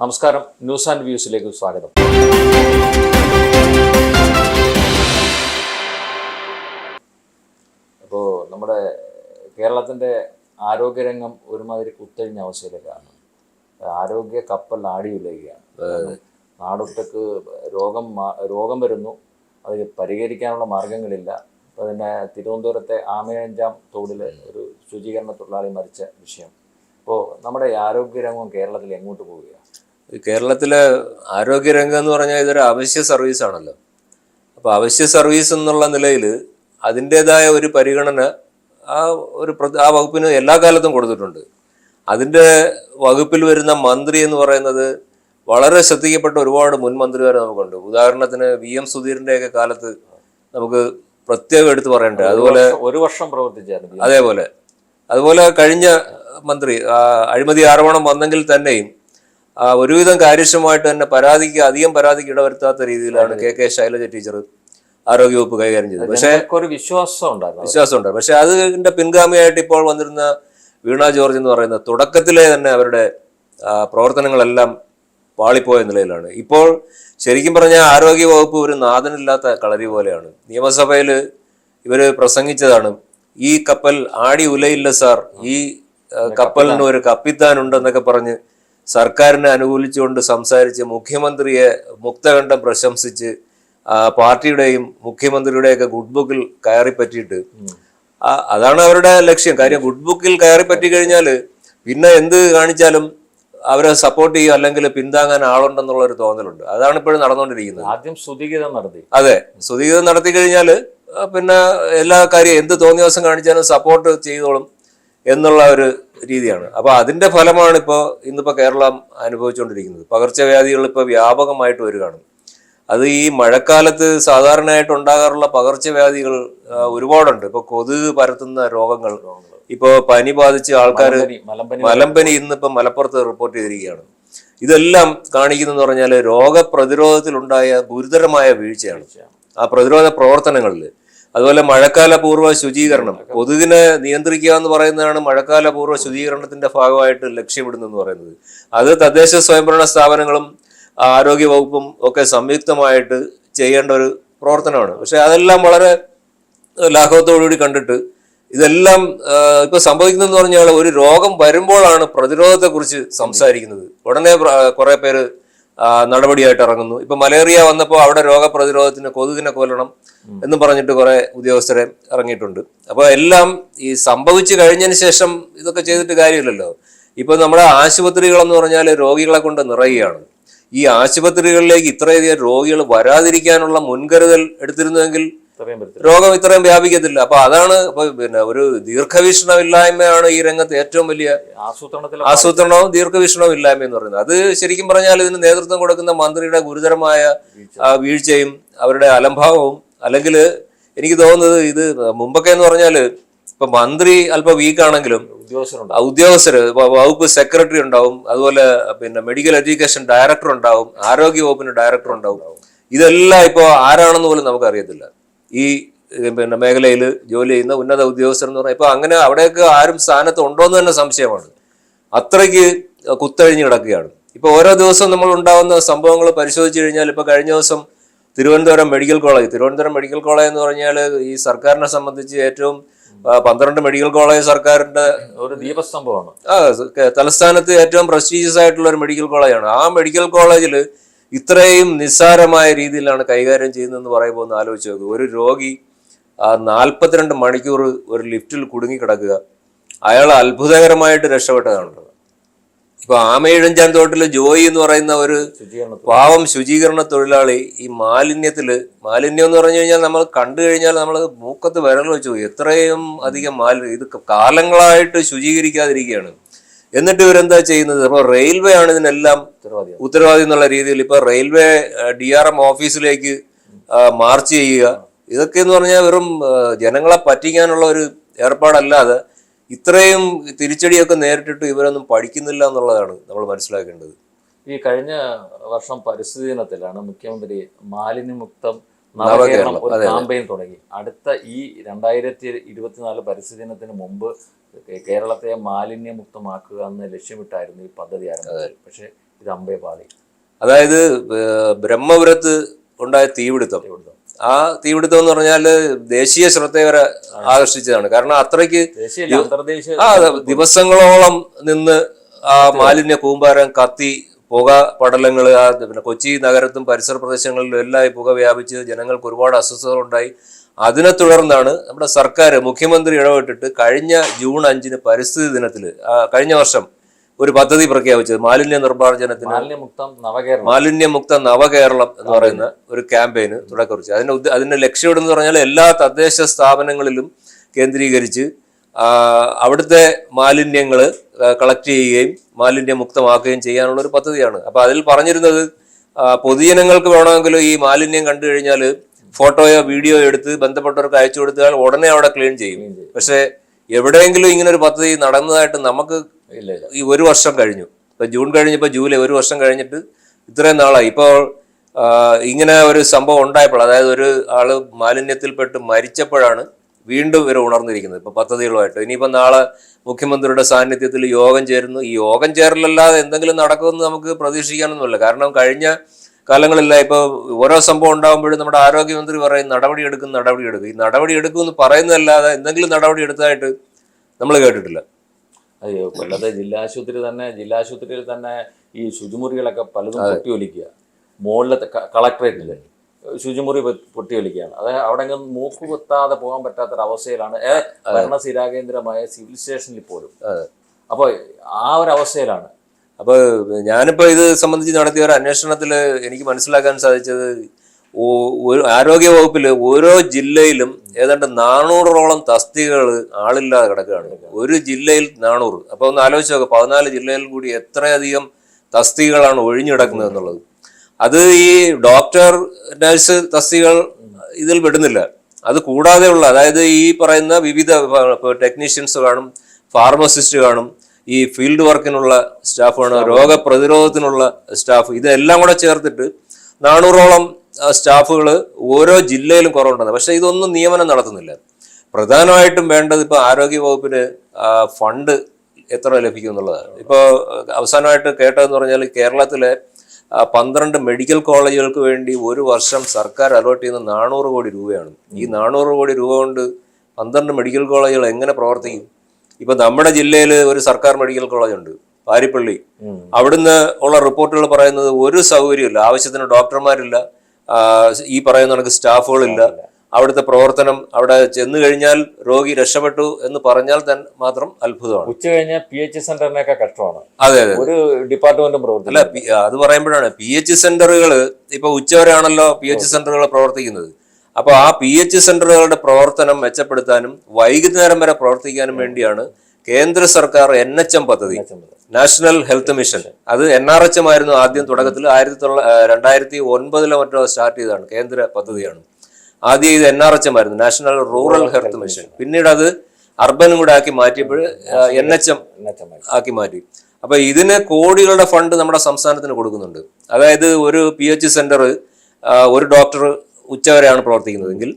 നമസ്കാരം. News and വ്യൂസിലേക്ക് സ്വാഗതം. അപ്പോൾ നമ്മുടെ കേരളത്തിന്റെ ആരോഗ്യരംഗം ഒരുമാതിരി കുത്തഴിഞ്ഞ അവസ്ഥയിലേക്കാണ്. ആരോഗ്യ കപ്പൽ ആടിയുലയുകയാണ്. നാടൊട്ടക്ക് രോഗം രോഗം വരുന്നു. അത് പരിഹരിക്കാനുള്ള മാർഗങ്ങളില്ല. അപ്പോൾ പിന്നെ തിരുവനന്തപുരത്തെ ആമയഞ്ചാം തോടിൽ ഒരു ശുചീകരണ തൊഴിലാളി മരിച്ച വിഷയം. അപ്പോൾ നമ്മുടെ ആരോഗ്യരംഗം കേരളത്തിൽ എങ്ങോട്ട് പോവുകയാണ്? കേരളത്തിലെ ആരോഗ്യരംഗം എന്ന് പറഞ്ഞാൽ ഇതൊരു അവശ്യ സർവീസ് ആണല്ലോ. അപ്പോൾ അവശ്യ സർവീസ് എന്നുള്ള നിലയിൽ അതിന്റെതായ ഒരു പരിഗണന ആ ഒരു ആ വകുപ്പിന് എല്ലാ കാലത്തും കൊടുത്തിട്ടുണ്ട്. അതിന്റെ വകുപ്പിൽ വരുന്ന മന്ത്രി എന്ന് പറയുന്നത് വളരെ ശ്രദ്ധിക്കപ്പെട്ട ഒരുപാട് മുൻ മന്ത്രിമാരെ നമുക്കുണ്ട്. ഉദാഹരണത്തിന് വി എം സുധീറിന്റെയൊക്കെ കാലത്ത് നമുക്ക് പ്രത്യേകം എടുത്തു പറയണ്ടേ അതുപോലെ ഒരു വർഷം- പ്രവർത്തിച്ചായിരുന്നു അതേപോലെ. അതുപോലെ കഴിഞ്ഞ മന്ത്രി അഴിമതി ആരോപണം വന്നെങ്കിൽ തന്നെയും ഒരുവിധം കാര്യക്ഷമമായിട്ട് തന്നെ പരാതിക്ക് അധികം പരാതിക്ക് ഇടവരുത്താത്ത രീതിയിലാണ് കെ കെ ശൈലജ ടീച്ചർ ആരോഗ്യവകുപ്പ് കൈകാര്യം ചെയ്തത്. പക്ഷേ ഒരു വിശ്വാസം ഉണ്ടായിരുന്നു. വിശ്വാസമുണ്ട്. പക്ഷെ അതിന്റെ പിൻഗാമിയായിട്ട് ഇപ്പോൾ വന്നിരുന്ന വീണ ജോർജ് എന്ന് പറയുന്ന തുടക്കത്തിലെ തന്നെ അവരുടെ പ്രവർത്തനങ്ങളെല്ലാം പാളിപ്പോയ നിലയിലാണ്. ഇപ്പോൾ ശരിക്കും പറഞ്ഞാൽ ആരോഗ്യ വകുപ്പ് ഒരു നാഥനില്ലാത്ത കളരി പോലെയാണ്. നിയമസഭയിൽ ഇവർ പ്രസംഗിച്ചതാണ് ഈ കപ്പൽ ആടി ഉലയില്ല സാർ ഈ കപ്പലിന് ഒരു കപ്പിത്താനുണ്ടെന്നൊക്കെ പറഞ്ഞ് സർക്കാരിനെ അനുകൂലിച്ചുകൊണ്ട് സംസാരിച്ച് മുഖ്യമന്ത്രിയെ മുക്തകണ്ഠം പ്രശംസിച്ച് പാർട്ടിയുടെയും മുഖ്യമന്ത്രിയുടെയൊക്കെ ഗുഡ് ബുക്കിൽ കയറി പറ്റിയിട്ട്. അതാണ് അവരുടെ ലക്ഷ്യം. കാര്യം ഗുഡ് ബുക്കിൽ കയറി പറ്റി കഴിഞ്ഞാൽ പിന്നെ എന്ത് കാണിച്ചാലും അവരെ സപ്പോർട്ട് ചെയ്യും അല്ലെങ്കിൽ പിന്താങ്ങാൻ ആളുണ്ടെന്നുള്ള ഒരു തോന്നലുണ്ട്. അതാണ് ഇപ്പോഴും നടന്നുകൊണ്ടിരിക്കുന്നത്. ആദ്യം സ്തുതിഗീതം നടത്തി. അതെ. സ്തുതിഗീതം നടത്തി കഴിഞ്ഞാൽ പിന്നെ എല്ലാ കാര്യം എന്ത് തോന്നിയ ദിവസം കാണിച്ചാലും സപ്പോർട്ട് ചെയ്തോളും എന്നുള്ള ഒരു രീതിയാണ്. അപ്പൊ അതിന്റെ ഫലമാണ് ഇപ്പോൾ ഇന്നിപ്പോ കേരളം അനുഭവിച്ചുകൊണ്ടിരിക്കുന്നത് പകർച്ചവ്യാധികൾ ഇപ്പോൾ വ്യാപകമായിട്ട് വരികയാണ്. അത് ഈ മഴക്കാലത്ത് സാധാരണയായിട്ട് ഉണ്ടാകാറുള്ള പകർച്ചവ്യാധികൾ ഒരുപാടുണ്ട്. ഇപ്പൊ കൊതുക് പരത്തുന്ന രോഗങ്ങൾ ഇപ്പോ പനി ബാധിച്ച് ആൾക്കാർ മലമ്പനി- ഇന്നിപ്പോ മലപ്പുറത്ത് റിപ്പോർട്ട് ചെയ്തിരിക്കുകയാണ്. ഇതെല്ലാം കാണിക്കുന്നതെന്ന് പറഞ്ഞാൽ രോഗപ്രതിരോധത്തിലുണ്ടായ ഗുരുതരമായ വീഴ്ചയാണ്. ആ പ്രതിരോധ പ്രവർത്തനങ്ങളിൽ അതുപോലെ മഴക്കാല പൂർവ ശുചീകരണം. കൊതുകിനെ നിയന്ത്രിക്കുക എന്ന് പറയുന്നതാണ് മഴക്കാല പൂർവ ശുചീകരണത്തിന്റെ ഭാഗമായിട്ട് ലക്ഷ്യമിടുന്നതെന്ന് പറയുന്നത്. അത് തദ്ദേശ സ്വയംഭരണ സ്ഥാപനങ്ങളും ആരോഗ്യ വകുപ്പും ഒക്കെ സംയുക്തമായിട്ട് ചെയ്യേണ്ട ഒരു പ്രവർത്തനമാണ്. പക്ഷെ അതെല്ലാം വളരെ ലാഘവത്തോടുകൂടി കണ്ടിട്ട് ഇതെല്ലാം ഇപ്പൊ സംഭവിക്കുന്നതെന്ന് പറഞ്ഞാൽ ഒരു രോഗം വരുമ്പോഴാണ് പ്രതിരോധത്തെക്കുറിച്ച് സംസാരിക്കുന്നത്. ഉടനെ കുറെ പേര് നടപടിയായിട്ട് ഇറങ്ങുന്നു. ഇപ്പൊ മലേറിയ വന്നപ്പോൾ അവിടെ രോഗപ്രതിരോധത്തിന് കൊതുകിനെ കൊല്ലണം എന്നും പറഞ്ഞിട്ട് കുറെ ഉദ്യോഗസ്ഥരെ ഇറങ്ങിയിട്ടുണ്ട്. അപ്പൊ എല്ലാം ഈ സംഭവിച്ചു കഴിഞ്ഞതിന് ശേഷം ഇതൊക്കെ ചെയ്തിട്ട് കാര്യമില്ലല്ലോ. ഇപ്പൊ നമ്മുടെ ആശുപത്രികൾ എന്ന് പറഞ്ഞാൽ രോഗികളെ കൊണ്ട് നിറയുകയാണ്. ഈ ആശുപത്രികളിലേക്ക് ഇത്രയധികം രോഗികൾ വരാതിരിക്കാനുള്ള മുൻകരുതൽ എടുത്തിരുന്നുവെങ്കിൽ രോഗം ഇത്രയും വ്യാപിക്കത്തില്ല. അപ്പൊ അതാണ് പിന്നെ ഒരു ദീർഘവീക്ഷണമില്ലായ്മയാണ് ഈ രംഗത്ത് ഏറ്റവും വലിയ ആസൂത്രണത്തിൽ ആസൂത്രണവും ദീർഘവീക്ഷണവും ഇല്ലായ്മ എന്ന് പറയുന്നത്. അത് ശരിക്കും പറഞ്ഞാൽ ഇതിന് നേതൃത്വം കൊടുക്കുന്ന മന്ത്രിയുടെ ഗുരുതരമായ വീഴ്ചയും അവരുടെ അലംഭാവവും അല്ലെങ്കിൽ എനിക്ക് തോന്നുന്നത് ഇത് മുമ്പൊക്കെ എന്ന് പറഞ്ഞാൽ ഇപ്പൊ മന്ത്രി അല്പം വീക്കാണെങ്കിലും ഉദ്യോഗസ്ഥർ വകുപ്പ് സെക്രട്ടറി ഉണ്ടാവും അതുപോലെ പിന്നെ മെഡിക്കൽ എഡ്യൂക്കേഷൻ ഡയറക്ടർ ഉണ്ടാവും ആരോഗ്യ വകുപ്പിന്റെ ഡയറക്ടർ ഉണ്ടാവും. ഇതെല്ലാം ഇപ്പോൾ ആരാണെന്ന് പോലും നമുക്ക് അറിയത്തില്ല ഈ പിന്നെ മേഖലയിൽ ജോലി ചെയ്യുന്ന ഉന്നത ഉദ്യോഗസ്ഥർ എന്ന് പറഞ്ഞാൽ ഇപ്പൊ അങ്ങനെ അവിടെയൊക്കെ ആരും സ്ഥാനത്ത് ഉണ്ടോ എന്ന് തന്നെ സംശയമാണ്. അത്രയ്ക്ക് കുത്തഴിഞ്ഞ് കിടക്കുകയാണ്. ഇപ്പൊ ഓരോ ദിവസവും നമ്മൾ ഉണ്ടാകുന്ന സംഭവങ്ങൾ പരിശോധിച്ച് കഴിഞ്ഞാൽ ഇപ്പൊ കഴിഞ്ഞ ദിവസം Thiruvananthapuram medical college Thiruvananthapuram medical college എന്ന് പറഞ്ഞാൽ ഈ സർക്കാരിനെ സംബന്ധിച്ച് ഏറ്റവും പന്ത്രണ്ട് മെഡിക്കൽ കോളേജ് സർക്കാരിന്റെ ഒരു ദീപസ്തംഭമാണ്. ആ തലസ്ഥാനത്ത് ഏറ്റവും പ്രസ്റ്റീജിയസ് ആയിട്ടുള്ള ഒരു മെഡിക്കൽ കോളേജാണ്. ആ മെഡിക്കൽ കോളേജിൽ ഇത്രയും നിസ്സാരമായ രീതിയിലാണ് കൈകാര്യം ചെയ്യുന്നതെന്ന് പറയുമ്പോൾ ഒന്ന് ആലോചിച്ച് നോക്കുക ഒരു രോഗി ആ നാൽപ്പത്തിരണ്ട് മണിക്കൂർ ഒരു ലിഫ്റ്റിൽ കുടുങ്ങി കിടക്കുക അയാൾ അത്ഭുതകരമായിട്ട് രക്ഷപ്പെട്ടതാണ് ഇപ്പൊ ആമയിഴഞ്ചാൻ തോട്ടിൽ ജോയി എന്ന് പറയുന്ന ഒരു പാവം ശുചീകരണ തൊഴിലാളി ഈ മാലിന്യത്തിൽ മാലിന്യം എന്ന് പറഞ്ഞു കഴിഞ്ഞാൽ നമ്മൾ കണ്ടു കഴിഞ്ഞാൽ നമ്മൾ മൂക്കത്ത് വിരൽ വെച്ചു എത്രയും അധികം മാലിന്യം ഇത് കാലങ്ങളായിട്ട് ശുചീകരിക്കാതിരിക്കുകയാണ്. എന്നിട്ട് ഇവരെന്താ ചെയ്യുന്നത്? അപ്പോൾ റെയിൽവേ ആണ് ഇതിനെല്ലാം ഉത്തരവാദി എന്നുള്ള രീതിയിൽ ഇപ്പൊ റെയിൽവേ ഡി ആർ എം ഓഫീസിലേക്ക് മാർച്ച് ചെയ്യുക. ഇതൊക്കെ എന്ന് പറഞ്ഞാൽ വെറും ജനങ്ങളെ പറ്റിക്കാനുള്ള ഒരു ഏർപ്പാടല്ലാതെ ഇത്രയും തിരിച്ചടിയൊക്കെ നേരിട്ടിട്ട് ഇവരൊന്നും പഠിക്കുന്നില്ല എന്നുള്ളതാണ് നമ്മൾ മനസ്സിലാക്കേണ്ടത്. ഈ കഴിഞ്ഞ വർഷം പരിസ്ഥിതി ദിനത്തിലാണ് മുഖ്യമന്ത്രി മാലിന്യമുക്തം നവകേരളം, ഒരു. ക്യാമ്പയിൻ തുടങ്ങി. അടുത്ത ഈ രണ്ടായിരത്തി ഇരുപത്തിനാല് പരിസ്ഥിതി ദിനത്തിന് മുമ്പ് കേരളത്തെ മാലിന്യമുക്തമാക്കുക എന്ന് ലക്ഷ്യമിട്ടായിരുന്നു ഈ പദ്ധതി ആരംഭിച്ചത്. പക്ഷേ ഇത് അമ്പേ പാതി അതായത് ബ്രഹ്മപുരത്ത് ഉണ്ടായ തീപിടുത്തം. ആ തീപിടുത്തം എന്ന് പറഞ്ഞാൽ ദേശീയ ശ്രദ്ധ വരെ ആകർഷിച്ചതാണ്. കാരണം അത്രയ്ക്ക് ആ ദിവസങ്ങളോളം നിന്ന് ആ മാലിന്യ കൂമ്പാരം കത്തി പുക പടലങ്ങൾ ആ പിന്നെ കൊച്ചി നഗരത്തും പരിസര പ്രദേശങ്ങളിലും എല്ലാം ഈ പുക വ്യാപിച്ച് ജനങ്ങൾക്ക് ഒരുപാട് അസ്വസ്ഥതകളുണ്ടായി അതിനെ തുടർന്നാണ് നമ്മുടെ സർക്കാർ മുഖ്യമന്ത്രി ഇടപെട്ടിട്ട് കഴിഞ്ഞ ജൂൺ അഞ്ചിന് പരിസ്ഥിതി ദിനത്തിൽ കഴിഞ്ഞ വർഷം ഒരു പദ്ധതി പ്രഖ്യാപിച്ചത് മാലിന്യ നിർമ്മാർജനത്തിന്. മാലിന്യമുക്തം നവകേരളം. എന്ന് പറയുന്ന ഒരു ക്യാമ്പയിന് തുടക്കം കുറിച്ചു അതിന്റെ അതിന്റെ ലക്ഷ്യമിടുന്ന പറഞ്ഞാൽ എല്ലാ തദ്ദേശ സ്ഥാപനങ്ങളിലും കേന്ദ്രീകരിച്ച് അവിടുത്തെ മാലിന്യങ്ങൾ കളക്ട് ചെയ്യുകയും മാലിന്യമുക്തമാക്കുകയും ചെയ്യാനുള്ള ഒരു പദ്ധതിയാണ്. അപ്പൊ അതിൽ പറഞ്ഞിരുന്നത് പൊതുജനങ്ങൾക്ക് വേണമെങ്കിൽ ഈ മാലിന്യം കണ്ടു കഴിഞ്ഞാൽ ഫോട്ടോയോ വീഡിയോ എടുത്ത് ബന്ധപ്പെട്ടവർക്ക് അയച്ചു കൊടുത്താൽ ഉടനെ അവിടെ ക്ലീൻ ചെയ്യും. പക്ഷെ എവിടെയെങ്കിലും ഇങ്ങനെ ഒരു പദ്ധതി നടന്നതായിട്ട് നമുക്ക് ഈ ഒരു വർഷം കഴിഞ്ഞു. ഇപ്പൊ ജൂൺ കഴിഞ്ഞപ്പോൾ ജൂലൈ ഒരു വർഷം കഴിഞ്ഞിട്ട് ഇത്രയും നാളായി. ഇപ്പോൾ ഇങ്ങനെ ഒരു സംഭവം ഉണ്ടായപ്പോൾ അതായത് ഒരു ആൾ മാലിന്യത്തിൽപ്പെട്ട് മരിച്ചപ്പോഴാണ് വീണ്ടും ഇവർ ഉണർന്നിരിക്കുന്നത്. ഇപ്പൊ പദ്ധതികളുമായിട്ട്. ഇനിയിപ്പോ നാളെ മുഖ്യമന്ത്രിയുടെ സാന്നിധ്യത്തിൽ യോഗം ചേരുന്നു. ഈ യോഗം ചേരലല്ലാതെ എന്തെങ്കിലും നടക്കുമെന്ന് നമുക്ക് പ്രതീക്ഷിക്കാനൊന്നുമില്ല. കാരണം കഴിഞ്ഞ കാലങ്ങളില്ല ഇപ്പൊ ഓരോ സംഭവം ഉണ്ടാകുമ്പോഴും നമ്മുടെ ആരോഗ്യമന്ത്രി പറയും നടപടി എടുക്കും നടപടി എടുക്കും. ഈ നടപടി എടുക്കുമെന്ന് പറയുന്നതല്ലാതെ എന്തെങ്കിലും നടപടി എടുത്തതായിട്ട് നമ്മൾ കേട്ടിട്ടില്ല. അയ്യോ കൊല്ലത്തെ ജില്ലാ ആശുപത്രി തന്നെ ജില്ലാ ആശുപത്രിയിൽ തന്നെ ഈ ശുചിമുറികളൊക്കെ പലതും പൊട്ടിയൊലിക്കുക. മുകളിലത്തെ കളക്ടറേറ്റിൽ. ശുചിമുറി പൊട്ടി വലിക്കുകയാണ് അതായത് അവിടെ മൂക്ക് കുത്താതെ പോകാൻ പറ്റാത്തൊരവസ്ഥയിലാണ്. ഭരണ ഭരണസ്ഥിരാകേന്ദ്രമായ സിവിൽ സ്റ്റേഷനിൽ പോലും. അപ്പോൾ ആ ഒരു അവസ്ഥയിലാണ് അപ്പോൾ ഞാനിപ്പോൾ ഇത് സംബന്ധിച്ച് നടത്തിയ ഒരു അന്വേഷണത്തിൽ എനിക്ക് മനസ്സിലാക്കാൻ സാധിച്ചത് ഒരു ആരോഗ്യ വകുപ്പിൽ ഓരോ ജില്ലയിലും ഏതാണ്ട് നാനൂറോളം തസ്തികകൾ ആളില്ലാതെ കിടക്കുകയാണ്. ഒരു ജില്ലയിൽ നാനൂറ്. അപ്പോൾ ഒന്ന് ആലോചിച്ച് നോക്കുക പതിനാല് ജില്ലയിൽ കൂടി എത്രയധികം തസ്തികകളാണ് ഒഴിഞ്ഞു കിടക്കുന്നത് എന്നുള്ളത്. അത് ഈ ഡോക്ടർ നഴ്സ് തസ്തികൾ ഇതിൽ പെടുന്നില്ല. അത് കൂടാതെ ഉള്ള അതായത് ഈ പറയുന്ന വിവിധ ടെക്നീഷ്യൻസ് കാണും ഫാർമസിസ്റ്റ് കാണും ഈ ഫീൽഡ് വർക്കിനുള്ള സ്റ്റാഫ് കാണും രോഗപ്രതിരോധത്തിനുള്ള സ്റ്റാഫ് ഇതെല്ലാം കൂടെ ചേർത്തിട്ട് നാനൂറോളം സ്റ്റാഫുകൾ ഓരോ ജില്ലയിലും കുറവുണ്ടെന്ന് പക്ഷേ ഇതൊന്നും നിയമനം നടത്തുന്നില്ല. പ്രധാനമായിട്ടും വേണ്ടത് ഇപ്പോൾ ആരോഗ്യ വകുപ്പിന് ഫണ്ട് എത്ര ലഭിക്കും എന്നുള്ളതാണ് ഇപ്പോൾ അവസാനമായിട്ട് കേട്ടതെന്ന് പറഞ്ഞാൽ കേരളത്തിലെ പന്ത്രണ്ട് മെഡിക്കൽ കോളേജുകൾക്ക് വേണ്ടി ഒരു വർഷം സർക്കാർ അലോട്ട് ചെയ്യുന്ന നാനൂറ് കോടി രൂപയാണ്. ഈ നാനൂറ് കോടി രൂപ കൊണ്ട് പന്ത്രണ്ട് മെഡിക്കൽ കോളേജുകൾ എങ്ങനെ പ്രവർത്തിക്കും? ഇപ്പൊ നമ്മുടെ ജില്ലയിൽ ഒരു സർക്കാർ മെഡിക്കൽ കോളേജ് ഉണ്ട് പാരിപ്പള്ളി അവിടുന്ന് ഉള്ള റിപ്പോർട്ടുകൾ പറയുന്നത് ഒരു സൗകര്യമില്ല ആവശ്യത്തിന് ഡോക്ടർമാരില്ല ഈ പറയുന്ന കണക്ക് സ്റ്റാഫുകളില്ല. അവിടുത്തെ പ്രവർത്തനം അവിടെ ചെന്നു കഴിഞ്ഞാൽ രോഗി രക്ഷപ്പെട്ടു എന്ന് പറഞ്ഞാൽ തന്നെ മാത്രം അത്ഭുതമാണ്. ഉച്ച കഴിഞ്ഞാൽ പി എച്ച് സെന്ററിനൊക്കെ കഷ്ടമാണ്. അതെ അതെ ഒരു ഡിപ്പാർട്ട്മെന്റും അല്ല പ്രവർത്തില്ല അത് പറയുമ്പോഴാണ് പി എച്ച് സെന്ററുകൾ ഇപ്പൊ ഉച്ചവരെയാണല്ലോ പി എച്ച് സെന്ററുകൾ പ്രവർത്തിക്കുന്നത്. അപ്പൊ ആ പി എച്ച് സെന്ററുകളുടെ പ്രവർത്തനം മെച്ചപ്പെടുത്താനും വൈകുന്നേരം വരെ പ്രവർത്തിക്കാനും വേണ്ടിയാണ് കേന്ദ്ര സർക്കാർ എൻ എച്ച് എം പദ്ധതി. നാഷണൽ ഹെൽത്ത് മിഷൻ അത് എൻ ആർ എച്ച് എം ആയിരുന്നു ആദ്യം തുടക്കത്തിൽ. ആയിരത്തി തൊള്ളായിരത്തി രണ്ടായിരത്തി ഒൻപതിലോ മറ്റോ സ്റ്റാർട്ട് ചെയ്തതാണ് കേന്ദ്ര പദ്ധതിയാണ്. ആദ്യം ഇത് എൻ ആർ എച്ച് എം ആയിരുന്നു നാഷണൽ റൂറൽ ഹെൽത്ത് മിഷൻ പിന്നീട് അത് അർബനും കൂടെ ആക്കി മാറ്റിയപ്പോൾ എൻ എച്ച് എം ആക്കി. മാറ്റി. അപ്പൊ ഇതിന് കോടികളുടെ ഫണ്ട് നമ്മുടെ സംസ്ഥാനത്തിന് കൊടുക്കുന്നുണ്ട്. അതായത് ഒരു പി എച്ച് സെന്റർ ഒരു ഡോക്ടർ ഉച്ചവരെയാണ് പ്രവർത്തിക്കുന്നതെങ്കിൽ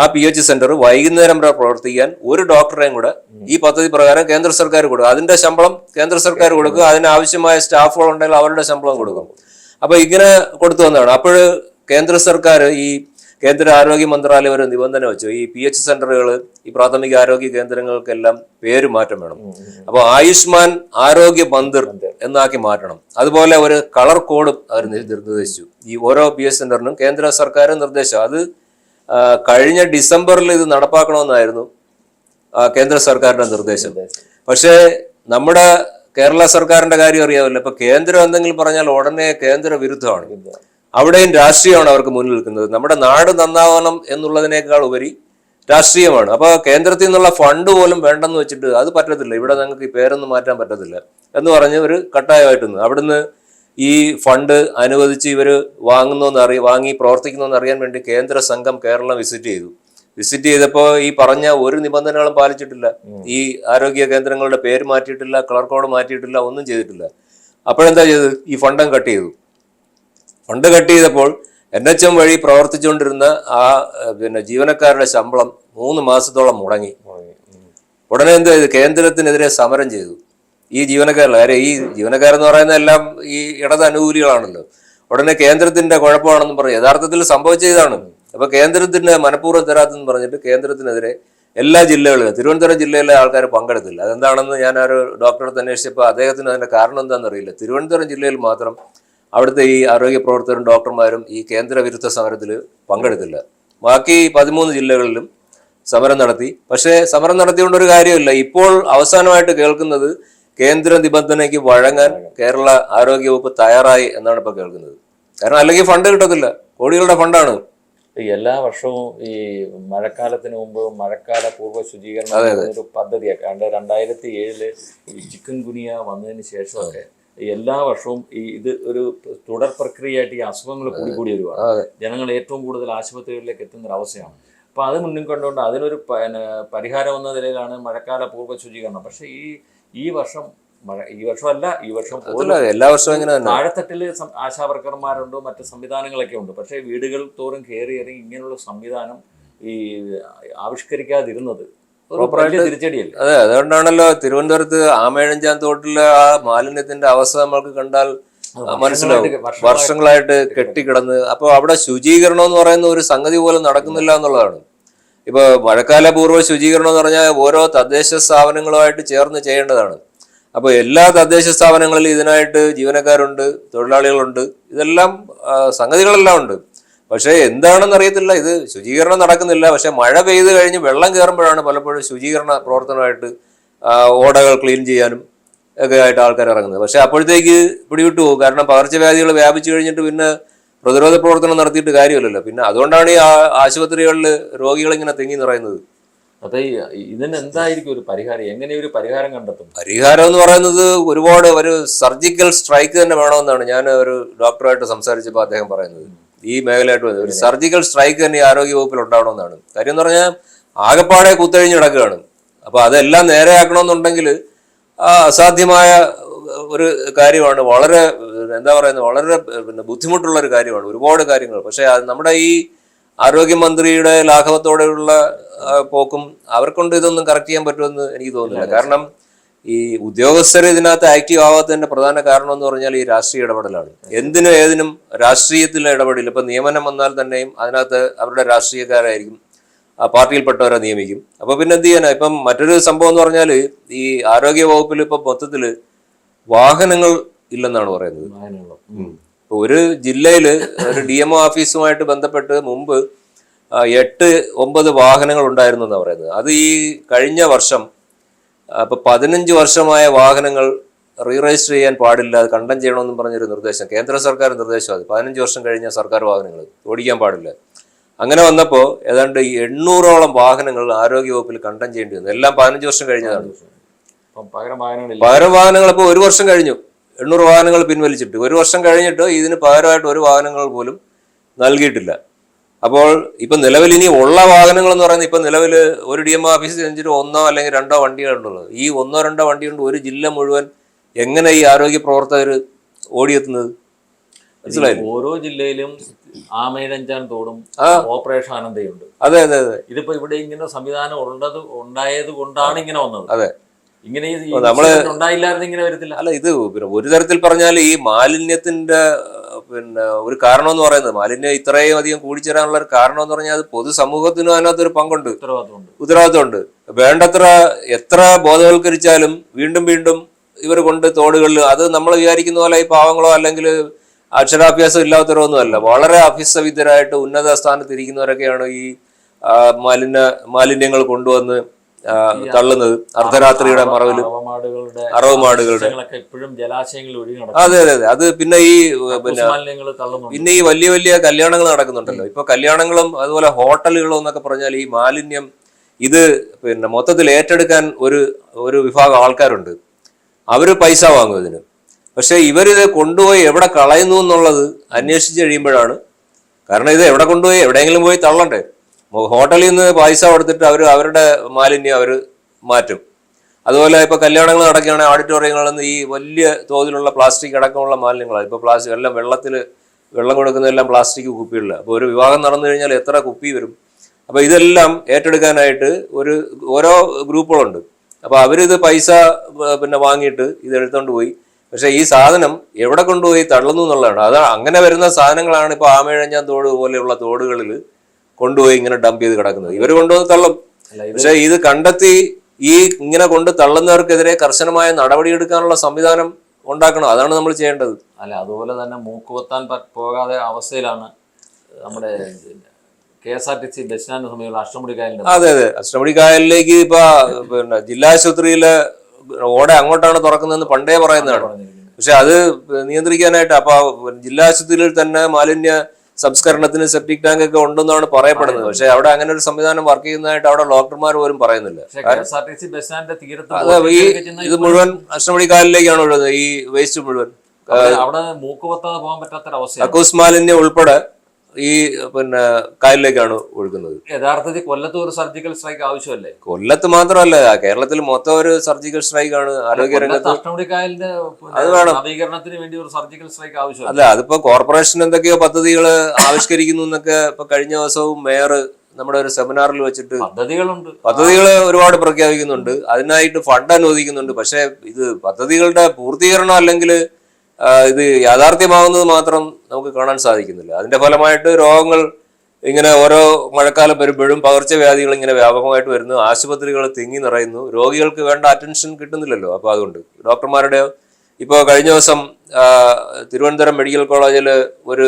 ആ പി എച്ച് സെന്റർ വൈകുന്നേരം വരെ പ്രവർത്തിക്കാൻ ഒരു ഡോക്ടറെയും കൂടെ ഈ പദ്ധതി പ്രകാരം കേന്ദ്ര സർക്കാർ കൊടുക്കും. അതിന്റെ ശമ്പളം കേന്ദ്ര സർക്കാർ കൊടുക്കും. അതിന് ആവശ്യമായ സ്റ്റാഫുകൾ ഉണ്ടെങ്കിൽ അവരുടെ ശമ്പളം കൊടുക്കും. അപ്പൊ ഇങ്ങനെ കൊടുത്തു വന്നതാണ്. അപ്പോൾ കേന്ദ്ര സർക്കാർ ഈ കേന്ദ്ര ആരോഗ്യ മന്ത്രാലയം ഒരു നിബന്ധന വെച്ചു. ഈ പി എച്ച് സെന്ററുകൾ ഈ പ്രാഥമിക ആരോഗ്യ കേന്ദ്രങ്ങൾക്കെല്ലാം പേര് മാറ്റം വേണം. അപ്പോൾ ആയുഷ്മാൻ ആരോഗ്യ മന്ദിർ എന്നാക്കി മാറ്റണം. അതുപോലെ ഒരു കളർ കോഡും അവർ നിർദ്ദേശിച്ചു. ഈ ഓരോ പി എച്ച് സെന്ററിനും കേന്ദ്ര സർക്കാർ നിർദ്ദേശം. അത് കഴിഞ്ഞ ഡിസംബറിൽ ഇത് നടപ്പാക്കണമെന്നായിരുന്നു കേന്ദ്ര സർക്കാരിന്റെ നിർദ്ദേശം. പക്ഷേ നമ്മുടെ കേരള സർക്കാരിന്റെ കാര്യം അറിയാമല്ലോ. ഇപ്പൊ കേന്ദ്രം എന്തെങ്കിലും പറഞ്ഞാൽ ഉടനെ കേന്ദ്ര വിരുദ്ധമാണ്. അവിടെയും രാഷ്ട്രീയമാണ് അവർക്ക് മുന്നിൽ നിൽക്കുന്നത്. നമ്മുടെ നാട് നന്നാവണം എന്നുള്ളതിനേക്കാൾ ഉപരി രാഷ്ട്രീയമാണ്. അപ്പൊ കേന്ദ്രത്തിൽ നിന്നുള്ള ഫണ്ട് പോലും വേണ്ടെന്ന് വെച്ചിട്ട് അത് പറ്റത്തില്ല. ഇവിടെ ഞങ്ങൾക്ക് ഈ പേരൊന്നും മാറ്റാൻ പറ്റത്തില്ല എന്ന് പറഞ്ഞ് ഒരു കട്ടായമായിട്ടുണ്ട്. അവിടുന്ന് ഈ ഫണ്ട് അനുവദിച്ച് ഇവർ വാങ്ങുന്നോന്ന് അറിയ വാങ്ങി പ്രവർത്തിക്കുന്നോന്ന് അറിയാൻ വേണ്ടി കേന്ദ്ര സംഘം കേരളം വിസിറ്റ് ചെയ്തു. വിസിറ്റ് ചെയ്തപ്പോൾ ഈ പറഞ്ഞ ഒരു നിബന്ധനകളും പാലിച്ചിട്ടില്ല. ഈ ആരോഗ്യ കേന്ദ്രങ്ങളുടെ പേര് മാറ്റിയിട്ടില്ല കളർ കോഡ് മാറ്റിയിട്ടില്ല ഒന്നും ചെയ്തിട്ടില്ല. അപ്പോഴെന്താ ചെയ്തത്? ഈ ഫണ്ടും കട്ട് ചെയ്തു. ഫണ്ട് കട്ട് ചെയ്തപ്പോൾ എൻ എച്ച് എം വഴി പ്രവർത്തിച്ചുകൊണ്ടിരുന്ന ആ പിന്നെ ജീവനക്കാരുടെ ശമ്പളം മൂന്ന് മാസത്തോളം മുടങ്ങി. ഉടനെ എന്ത് ചെയ്തു? കേന്ദ്രത്തിനെതിരെ സമരം ചെയ്തു. ഈ ജീവനക്കാരിൽ കാര്യം ഈ ജീവനക്കാരെന്ന് പറയുന്ന എല്ലാം ഈ ഇടത് അനുകൂലികളാണല്ലോ ഉടനെ കേന്ദ്രത്തിന്റെ കുഴപ്പമാണെന്ന് പറഞ്ഞു. യഥാർത്ഥത്തിൽ സംഭവിച്ച ഇതാണ്. അപ്പൊ കേന്ദ്രത്തിന്റെ മനഃപൂർവം തരാത്തെന്ന് പറഞ്ഞിട്ട് കേന്ദ്രത്തിനെതിരെ എല്ലാ ജില്ലകളിലും തിരുവനന്തപുരം ജില്ലയിലെ ആൾക്കാർ പങ്കെടുത്തില്ല. അതെന്താണെന്ന് ഞാൻ ഒരു ഡോക്ടറെ അന്വേഷിച്ചപ്പോൾ അദ്ദേഹത്തിന് അതിന്റെ കാരണം എന്താണെന്ന് അറിയില്ല തിരുവനന്തപുരം ജില്ലയിൽ മാത്രം അവിടുത്തെ ഈ ആരോഗ്യ പ്രവർത്തകരും ഡോക്ടർമാരും ഈ കേന്ദ്ര വിരുദ്ധ സമരത്തിൽ പങ്കെടുത്തില്ല. ബാക്കി പതിമൂന്ന് ജില്ലകളിലും സമരം നടത്തി. പക്ഷേ സമരം നടത്തിയോണ്ട് ഒരു കാര്യമില്ല. ഇപ്പോൾ അവസാനമായിട്ട് കേൾക്കുന്നത് കേന്ദ്ര നിബന്ധനയ്ക്ക് വഴങ്ങാൻ കേരള ആരോഗ്യവകുപ്പ് തയ്യാറായി എന്നാണ് ഇപ്പോൾ കേൾക്കുന്നത്. കാരണം അല്ലെങ്കിൽ ഫണ്ട് കിട്ടത്തില്ല. കോടികളുടെ ഫണ്ടാണ്. എല്ലാ വർഷവും ഈ മഴക്കാലത്തിന് മുമ്പ് മഴക്കാല പൂർവ ശുചീകരണം ഒരു പദ്ധതിയൊക്കെ രണ്ടായിരത്തി ഏഴിൽ ഈ ചിക്കൻ ഗുനിയ വന്നതിന് ശേഷമൊക്കെ എല്ലാ വർഷവും ഈ ഇത് ഒരു തുടർ പ്രക്രിയയായിട്ട് ഈ അസുഖങ്ങൾ കൂടി കൂടി വരുവാണ്. ജനങ്ങൾ ഏറ്റവും കൂടുതൽ ആശുപത്രികളിലേക്ക് എത്തുന്ന ഒരു അവസ്ഥയാണ്. അപ്പൊ അത് മുന്നിൽ കണ്ടുകൊണ്ട് അതിനൊരു പരിഹാരം എന്ന നിലയിലാണ് മഴക്കാല പൂർവ ശുചീകരണം. പക്ഷെ ഈ ഈ വർഷം മഴ ഈ വർഷമല്ല ഈ വർഷം എല്ലാ വർഷവും ഇങ്ങനെ സം- ആശാവർക്കർമാരുണ്ട് മറ്റ് സംവിധാനങ്ങളൊക്കെ ഉണ്ട്. പക്ഷേ വീടുകൾ തോറും കയറി ഇറങ്ങി ഇങ്ങനെയുള്ള സംവിധാനം ഈ ആവിഷ്കരിക്കാതിരുന്നത് അതെ അതുകൊണ്ടാണല്ലോ തിരുവനന്തപുരത്ത് ആമേഴഞ്ചാൻ തോട്ടിലെ ആ മാലിന്യത്തിന്റെ അവസ്ഥ നമ്മൾക്ക് കണ്ടാൽ മനസ്സിലാവും. വർഷങ്ങളായിട്ട് കെട്ടിക്കിടന്ന്. അപ്പോൾ അവിടെ ശുചീകരണം എന്ന് പറയുന്ന ഒരു സംഗതി പോലും നടക്കുന്നില്ല എന്നുള്ളതാണ്. ഇപ്പൊ മഴക്കാലപൂർവ ശുചീകരണം എന്ന് പറഞ്ഞാൽ ഓരോ തദ്ദേശ സ്ഥാപനങ്ങളുമായിട്ട് ചേർന്ന് ചെയ്യേണ്ടതാണ്. അപ്പോൾ എല്ലാ തദ്ദേശ സ്ഥാപനങ്ങളിലും ഇതിനായിട്ട് ജീവനക്കാരുണ്ട് തൊഴിലാളികളുണ്ട്. ഇതെല്ലാം സംഗതികളെല്ലാം ഉണ്ട്. പക്ഷേ എന്താണെന്ന് അറിയത്തില്ല. ഇത് ശുചീകരണം നടക്കുന്നില്ല. പക്ഷെ മഴ പെയ്ത് കഴിഞ്ഞ് വെള്ളം കയറുമ്പോഴാണ് പലപ്പോഴും ശുചീകരണ പ്രവർത്തനമായിട്ട് ഓടകൾ ക്ലീൻ ചെയ്യാനും ഒക്കെ ആയിട്ട് ആൾക്കാർ ഇറങ്ങുന്നത്. പക്ഷെ അപ്പോഴത്തേക്ക് പിടിവിട്ടു പോകും. കാരണം പകർച്ചവ്യാധികൾ വ്യാപിച്ചു കഴിഞ്ഞിട്ട് പിന്നെ പ്രതിരോധ പ്രവർത്തനം നടത്തിയിട്ട് കാര്യമില്ലല്ലോ. പിന്നെ അതുകൊണ്ടാണ് ഈ ആശുപത്രികളിൽ രോഗികൾ ഇങ്ങനെ തിങ്ങി നിറയുന്നത്. അപ്പൊ ഇതിന് എന്തായിരിക്കും ഒരു പരിഹാരം? എങ്ങനെ ഒരു പരിഹാരം കണ്ടെത്തും? പരിഹാരം എന്ന് പറയുന്നത് ഒരുപാട് ഒരു സർജിക്കൽ സ്ട്രൈക്ക് തന്നെ വേണമെന്നാണ് ഞാൻ ഒരു ഡോക്ടറായിട്ട് സംസാരിച്ചപ്പോൾ അദ്ദേഹം പറയുന്നത്. ഈ മേഖലയായിട്ട് വന്നത്. ഒരു സർജിക്കൽ സ്ട്രൈക്ക് തന്നെ ആരോഗ്യ വകുപ്പിൽ ഉണ്ടാവണമെന്നാണ്. കാര്യം എന്ന് പറഞ്ഞാൽ ആകപ്പാടെ കുത്തഴിഞ്ഞ് കിടക്കുകയാണ് അപ്പൊ അതെല്ലാം നേരെയാക്കണമെന്നുണ്ടെങ്കിൽ ആ അസാധ്യമായ ഒരു കാര്യമാണ്. വളരെ എന്താ പറയുന്നത് വളരെ പിന്നെ ബുദ്ധിമുട്ടുള്ള ഒരു കാര്യമാണ്. ഒരുപാട് കാര്യങ്ങൾ. പക്ഷേ നമ്മുടെ ഈ ആരോഗ്യമന്ത്രിയുടെ ലാഘവത്തോടെയുള്ള പോക്കും അവർക്കൊണ്ട്. ഇതൊന്നും കറക്റ്റ് ചെയ്യാൻ പറ്റുമെന്ന് എനിക്ക് തോന്നുന്നില്ല. കാരണം ഈ ഉദ്യോഗസ്ഥർ ഇതിനകത്ത് ആക്റ്റീവ് ആവാത്തതിന്റെ പ്രധാന കാരണം എന്ന് പറഞ്ഞാൽ ഈ രാഷ്ട്രീയ ഇടപെടലാണ്. എന്തിനും ഏതിനും രാഷ്ട്രീയത്തിലെ ഇടപെടില്ല ഇപ്പൊ നിയമനം വന്നാൽ തന്നെയും അതിനകത്ത് അവരുടെ രാഷ്ട്രീയക്കാരായിരിക്കും. ആ പാർട്ടിയിൽപ്പെട്ടവരെ നിയമിക്കും. അപ്പൊ പിന്നെ എന്ത് ചെയ്യാനാ? ഇപ്പം മറ്റൊരു സംഭവം എന്ന് പറഞ്ഞാൽ ഈ ആരോഗ്യ വകുപ്പിൽ ഇപ്പൊ മൊത്തത്തിൽ വാഹനങ്ങൾ ഇല്ലെന്നാണ് പറയുന്നത്. ഒരു ജില്ലയിൽ ഒരു ഡി എം ഒ ഓഫീസുമായിട്ട് ബന്ധപ്പെട്ട് മുമ്പ് എട്ട് ഒമ്പത് വാഹനങ്ങൾ ഉണ്ടായിരുന്നു എന്നാണ് പറയുന്നത്. അത് ഈ കഴിഞ്ഞ വർഷം അപ്പൊ പതിനഞ്ച് വർഷമായ വാഹനങ്ങൾ റീ രജിസ്റ്റർ ചെയ്യാൻ പാടില്ല അത് കണ്ടം ചെയ്യണമെന്നും പറഞ്ഞൊരു നിർദ്ദേശം. കേന്ദ്ര സർക്കാർ നിർദ്ദേശം അത്. പതിനഞ്ച് വർഷം കഴിഞ്ഞ സർക്കാർ വാഹനങ്ങൾ ഓടിക്കാൻ പാടില്ല. അങ്ങനെ വന്നപ്പോൾ ഏതാണ്ട് എണ്ണൂറോളം വാഹനങ്ങൾ ആരോഗ്യവകുപ്പിൽ കണ്ടം ചെയ്യേണ്ടി വന്നു. എല്ലാം പതിനഞ്ച് വർഷം കഴിഞ്ഞതാണ്. പകരം വാഹനങ്ങൾ ഇപ്പോൾ ഒരു വർഷം കഴിഞ്ഞു. എണ്ണൂറ് വാഹനങ്ങൾ പിൻവലിച്ചിട്ട്. ഒരു വർഷം കഴിഞ്ഞിട്ട് ഇതിന് പകരമായിട്ട് ഒരു വാഹനങ്ങൾ പോലും നൽകിയിട്ടില്ല. അപ്പോൾ ഇപ്പൊ നിലവിൽ ഇനി ഉള്ള വാഹനങ്ങൾ എന്ന് പറയുന്നത് ഇപ്പൊ നിലവിൽ ഒരു ഡി എം ഓഫീസിൽ ചെഞ്ചിട്ട് ഒന്നോ അല്ലെങ്കിൽ രണ്ടോ വണ്ടികളുള്ളത് ഈ ഒന്നോ രണ്ടോ വണ്ടി കൊണ്ട് ഒരു ജില്ല മുഴുവൻ എങ്ങനെ ഈ ആരോഗ്യ പ്രവർത്തകർ ഓടിയെത്തുന്നത്? മനസ്സിലായില്ലേ? ഓരോ ജില്ലയിലും ആമയിലഞ്ചാൻ തോടും ഓപ്പറേഷൻ ആനന്ദയുണ്ട്. അതെ അതെ അതെ. ഇതിപ്പോ ഇവിടെ ഇങ്ങനെ സംവിധാനം ഉള്ളത് ഉണ്ടായത് കൊണ്ടാണ് ഇങ്ങനെ വന്നത്. അതെ. ഇങ്ങനെ നമ്മൾ ഉണ്ടായില്ലായിരുന്നു ഇങ്ങനെ വരത്തില്ല. അല്ല ഇത് ഒരു തരത്തിൽ പറഞ്ഞാൽ ഈ മാലിന്യത്തിന്റെ പിന്നെ ഒരു കാരണം എന്ന് പറയുന്നത് മാലിന്യം ഇത്രയും അധികം കൂടിച്ചേരാനുള്ള ഒരു കാരണം എന്ന് പറഞ്ഞാൽ അത് പൊതുസമൂഹത്തിനും അതിനകത്തൊരു പങ്കുണ്ട്. ഉത്തരവാദിത്തമുണ്ട് വേണ്ടത്ര എത്ര ബോധവൽക്കരിച്ചാലും വീണ്ടും വീണ്ടും ഇവർ കൊണ്ട് തോടുകളിൽ അത് നമ്മൾ വിചാരിക്കുന്ന പോലെ ഈ പാവങ്ങളോ അല്ലെങ്കിൽ അക്ഷരാഭ്യാസം ഇല്ലാത്തവരോ ഒന്നുമല്ല വളരെ അഭ്യസ്തവിദ്യരായിട്ട് ഉന്നത സ്ഥാനത്ത് ഇരിക്കുന്നവരൊക്കെയാണ് ഈ മാലിന്യ മാലിന്യങ്ങൾ കൊണ്ടുവന്ന് തള്ളുന്നത് അർദ്ധരാത്രിയുടെ മറവിൽ അറവമാടുകളുടെ ഇപ്പോഴും ജലാശയങ്ങളിൽ അതെ അതെ അതെ. അത് പിന്നെ ഈ പിന്നെ പിന്നെ ഈ വലിയ വലിയ കല്യാണങ്ങൾ നടക്കുന്നുണ്ടല്ലോ. ഇപ്പൊ കല്യാണങ്ങളും അതുപോലെ ഹോട്ടലുകളും എന്നൊക്കെ പറഞ്ഞാൽ ഈ മാലിന്യം ഇത് പിന്നെ മൊത്തത്തിൽ ഏറ്റെടുക്കാൻ ഒരു ഒരു വിഭാഗം ആൾക്കാരുണ്ട്. അവർ പൈസ വാങ്ങും ഇതിന്. പക്ഷെ ഇവരിത് കൊണ്ടുപോയി എവിടെ കളയുന്നു എന്നുള്ളത് അന്വേഷിച്ച് കഴിയുമ്പോഴാണ്. കാരണം ഇത് എവിടെ കൊണ്ടുപോയി എവിടെയെങ്കിലും പോയി തള്ളണ്ടേ. ഹോട്ടലിൽ നിന്ന് പൈസ കൊടുത്തിട്ട് അവർ അവരുടെ മാലിന്യം അവർ മാറ്റും. അതുപോലെ ഇപ്പോൾ കല്യാണങ്ങൾ നടക്കുകയാണെങ്കിൽ ഓഡിറ്റോറിയങ്ങളിൽ നിന്ന് ഈ വലിയ തോതിലുള്ള പ്ലാസ്റ്റിക് അടക്കമുള്ള മാലിന്യങ്ങളാണ്. ഇപ്പോൾ പ്ലാസ്റ്റിക് എല്ലാം വെള്ളത്തിൽ വെള്ളം കൊടുക്കുന്നതെല്ലാം പ്ലാസ്റ്റിക് കുപ്പികളില്ല അപ്പോൾ ഒരു വിവാഹം നടന്നു കഴിഞ്ഞാൽ എത്ര കുപ്പി വരും? അപ്പോൾ ഇതെല്ലാം ഏറ്റെടുക്കാനായിട്ട് ഒരു ഓരോ ഗ്രൂപ്പുകളുണ്ട്. അപ്പോൾ അവരിത് പൈസ പിന്നെ വാങ്ങിയിട്ട് ഇത് എടുത്തുകൊണ്ട് പോയി. പക്ഷേ ഈ സാധനം എവിടെ കൊണ്ടുപോയി തള്ളുന്നു എന്നുള്ളതാണ്. അത് അങ്ങനെ വരുന്ന സാധനങ്ങളാണ് ഇപ്പോൾ ആമേഴഞ്ഞാൻ തോട് പോലെയുള്ള തോടുകളിൽ കൊണ്ടുപോയി ഇങ്ങനെ ഡംപ് ചെയ്ത് കിടക്കുന്നത്. ഇവർ കൊണ്ടുപോയി തള്ളും. പക്ഷെ ഇത് കണ്ടെത്തി ഈ ഇങ്ങനെ കൊണ്ട് തള്ളുന്നവർക്കെതിരെ കർശനമായ നടപടിയെടുക്കാനുള്ള സംവിധാനം ഉണ്ടാക്കണം. അതാണ് നമ്മൾ ചെയ്യേണ്ടത്. അല്ല അതുപോലെ തന്നെ മൂക്കുവത്താൻ പോകാതെ അവസ്ഥയിലാണ് നമ്മുടെ K S R T C ദക്ഷിണാന്ത Ashtamudi കായലിന്റെ അതെ അതെ. അഷ്ടമുടി കായലിലേക്ക് ഇപ്പൊ പിന്നെ ജില്ലാ ആശുപത്രിയിലെ ഓട അങ്ങോട്ടാണ് തുറക്കുന്നതെന്ന് പണ്ടേ പറയുന്നതാണ്. പക്ഷെ അത് നിയന്ത്രിക്കാനായിട്ട് അപ്പൊ ജില്ലാ ആശുപത്രിയിൽ തന്നെ മാലിന്യ സംസ്കരണത്തിന് സെപ്റ്റിക് ടാങ്ക് ഒക്കെ ഉണ്ടെന്നാണ് പറയപ്പെടുന്നത്. പക്ഷെ അവിടെ അങ്ങനെ ഒരു സംവിധാനം വർക്ക് ചെയ്യുന്നതായിട്ട് അവിടെ ഡോക്ടർമാർ പോലും പറയുന്നില്ല. ഈ ഇത് മുഴുവൻ അഷ്ടമുടി കാലിലേക്കാണ് ഉള്ളത് ഈ വേസ്റ്റ് മുഴുവൻ. അവിടെ- മൂക്കുപത്താതെ പോകാൻ പറ്റാത്ത അവസ്ഥ അക്കൂസ് മാലിന്യം ഉൾപ്പെടെ ഈ പിന്നെ കായലിലേക്കാണ് ഒഴുകുന്നത്. യഥാർത്ഥത്തിൽ കൊല്ലത്ത് ഒരു സർജിക്കൽ സ്ട്രൈക്ക് ആവശ്യമല്ലേ? കൊല്ലത്ത് മാത്രമല്ല കേരളത്തിൽ മൊത്തം ഒരു സർജിക്കൽ സ്ട്രൈക്ക് ആണ് ആരോഗ്യ കൊല്ലത്ത് രംഗത്ത് അഷ്ടമുടിക്കായലിന്റെ പിന്നെ അത് വേണം. നവീകരണത്തിന് വേണ്ടി ഒരു സർജിക്കൽ സ്ട്രൈക്ക് ആവശ്യം അല്ല അതിപ്പോ കോർപ്പറേഷൻ എന്തൊക്കെയോ പദ്ധതികൾ ആവിഷ്കരിക്കുന്നു എന്നൊക്കെ ഇപ്പൊ കഴിഞ്ഞ ദിവസവും മേയർ നമ്മുടെ ഒരു സെമിനാറിൽ വെച്ചിട്ട് പദ്ധതികളുണ്ട്. പദ്ധതികൾ ഒരുപാട് പ്രഖ്യാപിക്കുന്നുണ്ട്. അതിനായിട്ട് ഫണ്ട് അനുവദിക്കുന്നുണ്ട്. പക്ഷേ ഇത് പദ്ധതികളുടെ പൂർത്തീകരണം അല്ലെങ്കിൽ ഇത് യാഥാർത്ഥ്യമാകുന്നത് മാത്രം നമുക്ക് കാണാൻ സാധിക്കുന്നില്ല. അതിന്റെ ഫലമായിട്ട് രോഗങ്ങൾ ഇങ്ങനെ ഓരോ മഴക്കാലം വരുമ്പോഴും പകർച്ചവ്യാധികൾ ഇങ്ങനെ വ്യാപകമായിട്ട് വരുന്നു. ആശുപത്രികൾ തിങ്ങി നിറയുന്നു. രോഗികൾക്ക് വേണ്ട അറ്റൻഷൻ കിട്ടുന്നില്ലല്ലോ. അപ്പോൾ അതുകൊണ്ട് ഡോക്ടർമാരുടെ ഇപ്പോൾ കഴിഞ്ഞ ദിവസം തിരുവനന്തപുരം മെഡിക്കൽ കോളേജിൽ ഒരു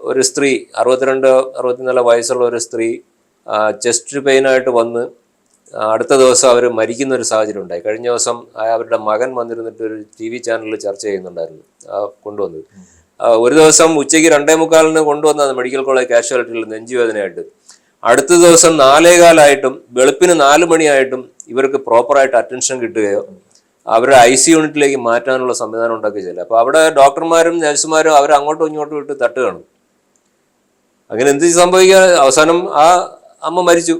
ഒരു സ്ത്രീ അറുപത്തിരണ്ട് അറുപത്തിനാല് വയസ്സുള്ള ഒരു സ്ത്രീ ചെസ്റ്റ് പെയിനായിട്ട് വന്ന് അടുത്ത ദിവസം അവർ മരിക്കുന്ന ഒരു സാഹചര്യം ഉണ്ടായി. കഴിഞ്ഞ ദിവസം അവരുടെ മകൻ വന്നിരുന്നിട്ട് ഒരു ടി വി ചാനലിൽ ചർച്ച ചെയ്യുന്നുണ്ടായിരുന്നു കൊണ്ടുവന്നത്. ഒരു ദിവസം ഉച്ചയ്ക്ക് രണ്ടേ മുക്കാലിന് കൊണ്ടുവന്നത് മെഡിക്കൽ കോളേജ് കാഷ്വാലിറ്റിയിൽ നെഞ്ചുവേദനയായിട്ട് അടുത്ത ദിവസം നാലേകാലായിട്ടും വെളുപ്പിന് നാല് മണിയായിട്ടും ഇവർക്ക് പ്രോപ്പറായിട്ട് അറ്റൻഷൻ കിട്ടുകയോ അവരുടെ ഐ സി യൂണിറ്റിലേക്ക് മാറ്റാനുള്ള സംവിധാനം ഉണ്ടാക്കി ചെയ്യില്ല അപ്പോൾ അവിടെ ഡോക്ടർമാരും നഴ്സുമാരും അവർ അങ്ങോട്ടും ഇങ്ങോട്ടും ഇട്ട് തട്ടുകയാണ്. അങ്ങനെ എന്ത് സംഭവിക്കുക അവസാനം ആ അമ്മ മരിച്ചു.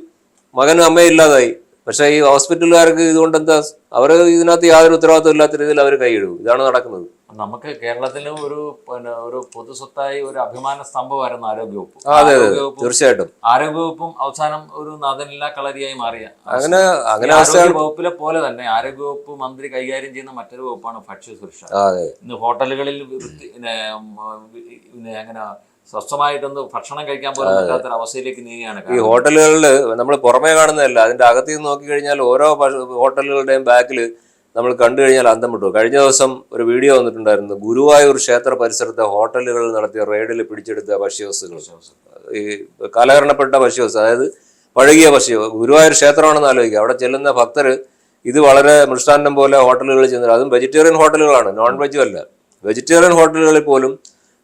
മകനും അമ്മയും ഇല്ലാതായി. പക്ഷേ ഈ ഹോസ്പിറ്റലുകാർക്ക് ഇതുകൊണ്ട് എന്താ അവർ ഇതിനകത്ത് യാതൊരു ഉത്തരവാദിത്വം ഇല്ലാത്ത രീതിയിൽ അവർ കൈയിടും. ഇതാണ് നടക്കുന്നത്. നമുക്ക് കേരളത്തിലും ഒരു പിന്നെ ഒരു പൊതുസ്വത്തായി ഒരു അഭിമാന സ്തംഭമായിരുന്നു ആരോഗ്യവകുപ്പ്. അതെ അതെ തീർച്ചയായിട്ടും. ആരോഗ്യവകുപ്പും അവസാനം ഒരു നദനില്ലാ കളരിയായി മാറിയ. അങ്ങനെ അങ്ങനെ വകുപ്പിലെ പോലെ തന്നെ ആരോഗ്യവകുപ്പ് മന്ത്രി കൈകാര്യം ചെയ്യുന്ന മറ്റൊരു വകുപ്പാണ് ഭക്ഷ്യസുരക്ഷ. ഇന്ന് ഹോട്ടലുകളിൽ പിന്നെ അങ്ങനെ സ്വസ്ഥമായിട്ടൊന്ന് ഭക്ഷണം കഴിക്കാൻ പോലും പറ്റാത്തൊരു അവസ്ഥയിലേക്ക് നീങ്ങുകയാണ്. ഈ. ഹോട്ടലുകളിൽ നമ്മൾ പുറമേ കാണുന്നതല്ല അതിന്റെ അകത്ത് നിന്ന് നോക്കിക്കഴിഞ്ഞാൽ ഓരോ ഹോട്ടലുകളുടെയും ബാക്കിൽ നമ്മൾ കണ്ടു കഴിഞ്ഞാൽ അന്തം വിട്ടു. കഴിഞ്ഞ ദിവസം ഒരു വീഡിയോ വന്നിട്ടുണ്ടായിരുന്നു ഗുരുവായൂർ ക്ഷേത്ര പരിസരത്തെ ഹോട്ടലുകളിൽ നടത്തിയ റെയ്ഡിൽ പിടിച്ചെടുത്ത ഭക്ഷ്യവസ്തുക്കൾ. ഈ കാലഹരണപ്പെട്ട ഭക്ഷ്യവസ്തു അതായത് പഴകിയ ഭക്ഷ്യ ഗുരുവായൂർ ക്ഷേത്രമാണെന്ന് ആലോചിക്കുക. അവിടെ ചെല്ലുന്ന ഭക്തർ ഇത് വളരെ മൃഷ്ടാന്നം പോലെ ഹോട്ടലുകളിൽ ചെന്നിട്ട് അതും വെജിറ്റേറിയൻ ഹോട്ടലുകളാണ് നോൺ വെജും അല്ല. വെജിറ്റേറിയൻ ഹോട്ടലുകളിൽ പോലും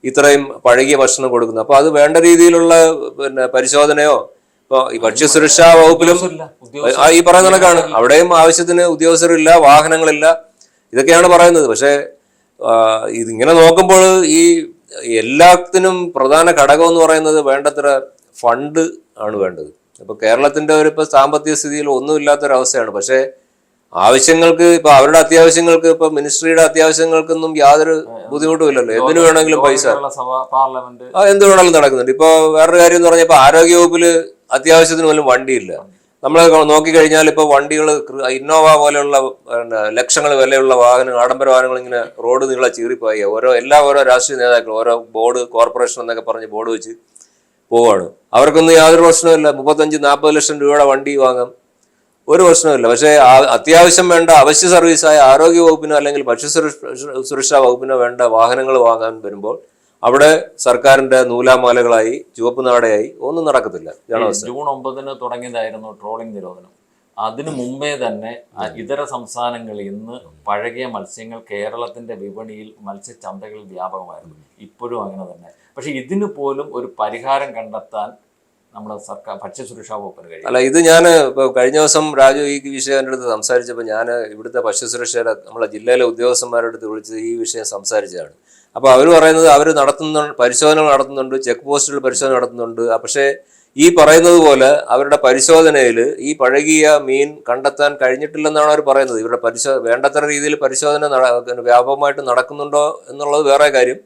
ഇത്രയും പഴകിയ ഭക്ഷണം കൊടുക്കുന്നത് അപ്പൊ അത് വേണ്ട രീതിയിലുള്ള പിന്നെ പരിശോധനയോ ഇപ്പൊ ഈ ഭക്ഷ്യസുരക്ഷാ വകുപ്പിലും ഈ പറയുന്ന കണക്കാണ്. അവിടെയും ആവശ്യത്തിന് ഉദ്യോഗസ്ഥരില്ല വാഹനങ്ങളില്ല. ഇതൊക്കെയാണ് പറയുന്നത്. പക്ഷേ ഇതിങ്ങനെ നോക്കുമ്പോൾ ഈ എല്ലാത്തിനും പ്രധാന ഘടകം എന്ന് പറയുന്നത് വേണ്ടത്ര ഫണ്ട് ആണ് വേണ്ടത്. അപ്പോൾ കേരളത്തിന്റെ ഒരു ഇപ്പൊ സാമ്പത്തിക സ്ഥിതിയിൽ ഒന്നുമില്ലാത്തൊരവസ്ഥയാണ് പക്ഷേ ആവശ്യങ്ങൾക്ക് ഇപ്പൊ അവരുടെ അത്യാവശ്യങ്ങൾക്ക് ഇപ്പൊ മിനിസ്ട്രിയുടെ അത്യാവശ്യങ്ങൾക്കൊന്നും യാതൊരു ബുദ്ധിമുട്ടും ഇല്ലല്ലോ. എന്തിനു വേണമെങ്കിലും പൈസ. പാർലമെന്റ്. എന്ത് വേണമെങ്കിലും നടക്കുന്നുണ്ട്. ഇപ്പൊ വേറൊരു കാര്യം എന്ന് പറഞ്ഞാൽ ഇപ്പൊ ആരോഗ്യവകുപ്പിൽ അത്യാവശ്യത്തിന് പോലും വണ്ടിയില്ല. നമ്മൾ നോക്കിക്കഴിഞ്ഞാൽ ഇപ്പൊ വണ്ടികൾ ഇന്നോവ പോലെയുള്ള ലക്ഷങ്ങൾ വിലയുള്ള വാഹനം ആഡംബര വാഹനങ്ങൾ ഇങ്ങനെ റോഡ് നീളെ ചീറിപ്പോയി. ഓരോ എല്ലാ ഓരോ രാഷ്ട്രീയ നേതാക്കളും ഓരോ ബോർഡ് കോർപ്പറേഷൻ എന്നൊക്കെ പറഞ്ഞ് ബോർഡ് വെച്ച് പോവാണ്. അവർക്കൊന്നും യാതൊരു പ്രശ്നമില്ല മുപ്പത്തഞ്ച് നാൽപ്പത് ലക്ഷം രൂപയുടെ വണ്ടി വാങ്ങാം. ഒരു പ്രശ്നമില്ല പക്ഷേ അത്യാവശ്യം വേണ്ട അവശ്യ സർവീസായ ആരോഗ്യ വകുപ്പിനോ അല്ലെങ്കിൽ ഭക്ഷ്യ സുരക്ഷാ വകുപ്പിനോ വേണ്ട വാഹനങ്ങൾ വാങ്ങാൻ വരുമ്പോൾ അവിടെ സർക്കാരിന്റെ നൂലാമാലകളായി ചുവപ്പ് നാടയായി ഒന്നും നടക്കത്തില്ല. ജൂൺ ഒമ്പതിന് തുടങ്ങിയതായിരുന്നു ട്രോളിംഗ് നിരോധനം. അതിനു മുമ്പേ തന്നെ ഇതര സംസ്ഥാനങ്ങളിൽ ഇന്ന് പഴകിയ മത്സ്യങ്ങൾ കേരളത്തിന്റെ വിപണിയിൽ മത്സ്യചന്തകളിൽ വ്യാപകമായിരുന്നു. ഇപ്പോഴും അങ്ങനെ തന്നെ. പക്ഷെ ഇതിന് പോലും ഒരു പരിഹാരം കണ്ടെത്താൻ നമ്മുടെ സർക്കാർ ഭക്ഷ്യസുരക്ഷാ വകുപ്പിന് കഴിയും. അല്ല ഇത് ഞാൻ കഴിഞ്ഞ ദിവസം രാജു ഈ വിഷയം എന്റെ അടുത്ത് സംസാരിച്ചപ്പോൾ ഞാൻ ഇവിടുത്തെ ഭക്ഷ്യസുരക്ഷയുടെ നമ്മളെ ജില്ലയിലെ ഉദ്യോഗസ്ഥന്മാരുടെ അടുത്ത് വിളിച്ച് ഈ വിഷയം സംസാരിച്ചതാണ്. അപ്പോൾ അവർ പറയുന്നത് അവർ നടത്തുന്ന പരിശോധനകൾ നടത്തുന്നുണ്ട് ചെക്ക് പോസ്റ്റുകൾ പരിശോധന നടത്തുന്നുണ്ട്. പക്ഷേ ഈ പറയുന്നത് പോലെ അവരുടെ പരിശോധനയിൽ ഈ പഴകിയ മീൻ കണ്ടെത്താൻ കഴിഞ്ഞിട്ടില്ലെന്നാണ് അവർ പറയുന്നത്. ഇവരുടെ പരിശോ വേണ്ടത്ര രീതിയിൽ പരിശോധന വ്യാപകമായിട്ട് നടക്കുന്നുണ്ടോ എന്നുള്ളത് വേറെ കാര്യം.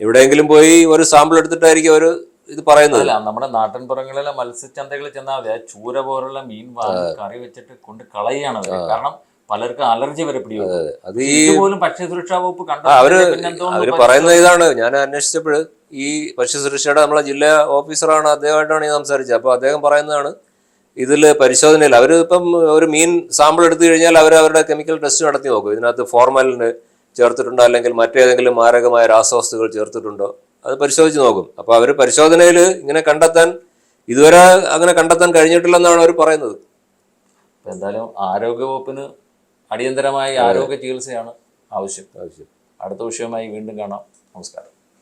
എവിടെയെങ്കിലും പോയി ഒരു സാമ്പിൾ എടുത്തിട്ടായിരിക്കും അവർ ഇത് പറയുന്നത്. അല്ല നമ്മുടെ നാട്ടിൻപുറങ്ങളിലെ മത്സ്യച്ചന്തകളിൽ ചെന്നാൽ ചൂര പോലുള്ള മീൻ വാങ്ങി കറി വെച്ചിട്ട് കൊണ്ട് കളയാണ്. കാരണം പലർക്കും അലർജി വരെ പിടിക്കും അത് ഈ ഭക്ഷ്യസുരക്ഷാ വകുപ്പ് കണ്ടു? അവർ അവർ പറയുന്ന ഇതാണ്. ഞാൻ അന്വേഷിച്ചപ്പോൾ ഈ ഭക്ഷ്യസുരക്ഷയുടെ നമ്മളെ ജില്ലാ ഓഫീസറാണ് അദ്ദേഹമായിട്ടാണ് ഞാൻ സംസാരിച്ചത്. അപ്പോൾ അദ്ദേഹം പറയുന്നതാണ് ഇതിൽ പരിശോധനയിൽ അവർ ഇപ്പം ഒരു മീൻ സാമ്പിൾ എടുത്തു കഴിഞ്ഞാൽ അവർ അവരുടെ കെമിക്കൽ ടെസ്റ്റ് നടത്തി നോക്കും. ഇതിനകത്ത് ഫോർമാലിന് ചേർത്തിട്ടുണ്ടോ? അല്ലെങ്കിൽ മറ്റേതെങ്കിലും മാരകമായ രാസവസ്തുക്കൾ ചേർത്തിട്ടുണ്ടോ? അത് പരിശോധിച്ച് നോക്കും. അപ്പോൾ അവർ പരിശോധനയിൽ ഇങ്ങനെ കണ്ടെത്താൻ ഇതുവരെ അങ്ങനെ കണ്ടെത്താൻ കഴിഞ്ഞിട്ടില്ലെന്നാണ് അവർ പറയുന്നത്. എന്തായാലും ആരോഗ്യവകുപ്പിന് അടിയന്തരമായി ആരോഗ്യ ചികിത്സയാണ് ആവശ്യം. ആവശ്യം. അടുത്ത വിഷയമായി വീണ്ടും കാണാം. നമസ്കാരം.